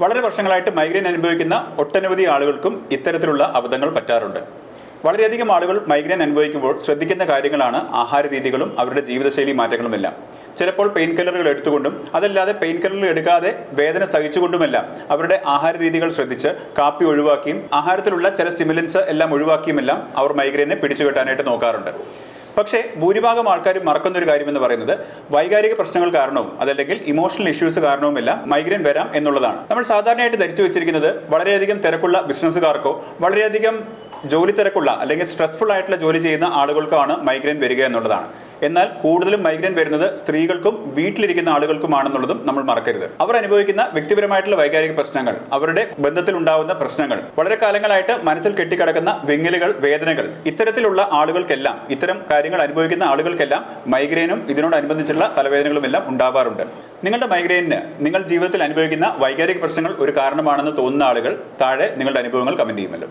വളരെ വർഷങ്ങളായിട്ട് മൈഗ്രെയിൻ അനുഭവിക്കുന്ന ഒട്ടനവധി ആളുകൾക്കും ഇത്തരത്തിലുള്ള അബദ്ധങ്ങൾ പറ്റാറുണ്ട്. വളരെയധികം ആളുകൾ മൈഗ്രെയിൻ അനുഭവിക്കുമ്പോൾ ശ്രദ്ധിക്കുന്ന കാര്യങ്ങളാണ് ആഹാര രീതികളും അവരുടെ ജീവിതശൈലി മാറ്റങ്ങളുമെല്ലാം. ചിലപ്പോൾ പെയിൻ കില്ലറുകൾ എടുത്തുകൊണ്ടും അതല്ലാതെ പെയിൻ കില്ലറുകൾ എടുക്കാതെ വേദന സഹിച്ചുകൊണ്ടുമെല്ലാം അവരുടെ ആഹാര രീതികൾ ശ്രദ്ധിച്ച് കാപ്പി ഒഴിവാക്കിയും ആഹാരത്തിലുള്ള ചില സ്റ്റിമുലൻസ് എല്ലാം ഒഴിവാക്കിയുമെല്ലാം അവർ മൈഗ്രെയിനെ പിടിച്ചു കെട്ടാനായിട്ട് നോക്കാറുണ്ട്. പക്ഷേ ഭൂരിഭാഗം ആൾക്കാരും മറക്കുന്ന ഒരു കാര്യം എന്ന് പറയുന്നത് വൈകാരിക പ്രശ്നങ്ങൾ കാരണവും അതല്ലെങ്കിൽ ഇമോഷണൽ ഇഷ്യൂസ് കാരണവുമെല്ലാം മൈഗ്രെയിൻ വരാം എന്നുള്ളതാണ്. നമ്മൾ സാധാരണയായിട്ട് ധരിച്ചു വെച്ചിരിക്കുന്നത് വളരെയധികം തിരക്കുള്ള ബിസിനസ്സുകാർക്കോ വളരെയധികം ജോലി തിരക്കുള്ള അല്ലെങ്കിൽ സ്ട്രെസ്ഫുൾ ആയിട്ടുള്ള ജോലി ചെയ്യുന്ന ആളുകൾക്കാണ് മൈഗ്രെയിൻ വരിക എന്നുള്ളതാണ്. എന്നാൽ കൂടുതലും മൈഗ്രെയിൻ വരുന്നത് സ്ത്രീകൾക്കും വീട്ടിലിരിക്കുന്ന ആളുകൾക്കുമാണെന്നുള്ളതും നമ്മൾ മറക്കരുത്. അവർ അനുഭവിക്കുന്ന വ്യക്തിപരമായിട്ടുള്ള വൈകാരിക പ്രശ്നങ്ങൾ അവരുടെ ബന്ധത്തിൽ ഉണ്ടാകുന്ന പ്രശ്നങ്ങൾ വളരെ കാലങ്ങളായിട്ട് മനസ്സിൽ കെട്ടിക്കിടക്കുന്ന വിങ്ങലുകൾ വേദനകൾ ഇത്തരത്തിലുള്ള ആളുകൾക്കെല്ലാം ഇത്തരം കാര്യങ്ങൾ അനുഭവിക്കുന്ന ആളുകൾക്കെല്ലാം മൈഗ്രെയിനും ഇതിനോടനുബന്ധിച്ചുള്ള തലവേദനകളും എല്ലാം ഉണ്ടാവാറുണ്ട്. നിങ്ങളുടെ മൈഗ്രെയിനിന് നിങ്ങൾ ജീവിതത്തിൽ അനുഭവിക്കുന്ന വൈകാരിക പ്രശ്നങ്ങൾ ഒരു കാരണമാണെന്ന് തോന്നുന്ന ആളുകൾ താഴെ നിങ്ങളുടെ അനുഭവങ്ങൾ കമന്റ് ചെയ്യുമല്ലോ.